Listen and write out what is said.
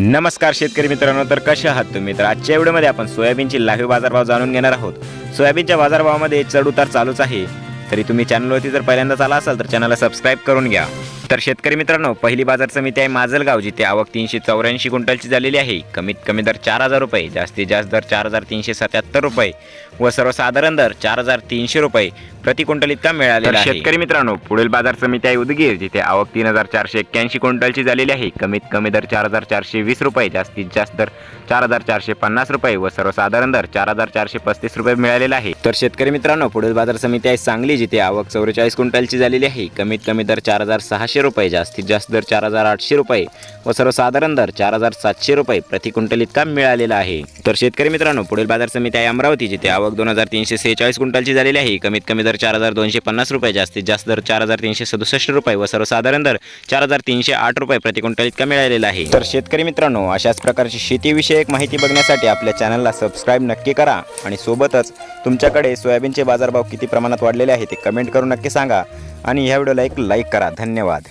नमस्कार शेतकरी मित्रांनो तर कसे आहात तुम्ही? तर आजच्या व्हिडिओमध्ये आपण सोयाबीनची लाईव्ह बाजारभाव जाणून घेणार आहोत. सोयाबीनच्या बाजारभावामध्ये चढ उतार चालूच आहे. तरी तुम्ही चॅनलवरती जर पहिल्यांदाच आला असाल तर चॅनलला सबस्क्राईब करून घ्या. तर शेतकरी मित्रांनो पहिली बाजार समिती आहे माजलगाव जिथे आवक तीनशे चौऱ्याऐंशी क्विंटलची झालेली आहे. कमीत कमी दर चार हजार रुपये जास्तीत जास्त दर चार हजार तीनशे सत्याहत्तर रुपये व सर्वसाधारण दर चार हजार तीनशे रुपये प्रति क्विंटल इतका मिळालेला आहे. शेतकरी मित्रांनो पुढील बाजार समिती आहे उदगीर जिथे आवक तीन हजार चारशे एक्क्याऐंशी क्विंटलची झालेली आहे. कमीत कमी दर चार हजार चारशे वीस रुपये जास्तीत जास्त दर चार हजार चारशे पन्नास रुपये व सर्वसाधारण दर चार हजार चारशे पस्तीस रुपये मिळालेला आहे. तर शेतकरी मित्रांनो पुढील बाजार समिती आहे सांगली जिथे आवक चौवेचाळीस क्विंटलची झालेली आहे. कमीत कमी दर चार हजार सहाशे रुपये जास्तीत जास्त दर चार हजार आठशे रुपये व सर्वसाधारण दर चार हजार सातशे रुपये प्रति क्विंटल इतका मिळालेला आहे. तर शेतकरी मित्रांनो पुढील बाजार समिती आहे अमरावती जिथे आवक दोन हजार तीनशे सेहेचाळीस क्विंटलची झालेली आहे. कमीत कमी दर चार हजार दोनशे पन्नास रुपये जास्तीत जास्त दर चार हजार तीनशे सदुसष्ट रुपये व सर्वसाधारण दर चार हजार तीनशे आठ रुपये प्रति क्विंटल इतका मिळालेला आहे. तर शेतकरी मित्रांनो अशाच प्रकारची शेतीविषयक माहिती बघण्यासाठी आपल्या चॅनलला सबस्क्राईब नक्की करा आणि सोबतच तुमच्याकडे सोयाबीनचे बाजारभाव किती प्रमाणात वाढलेले आहे ते कमेंट करून नक्की सांगा. आणि ह्या व्हिडिओला एक लाईक करा. धन्यवाद.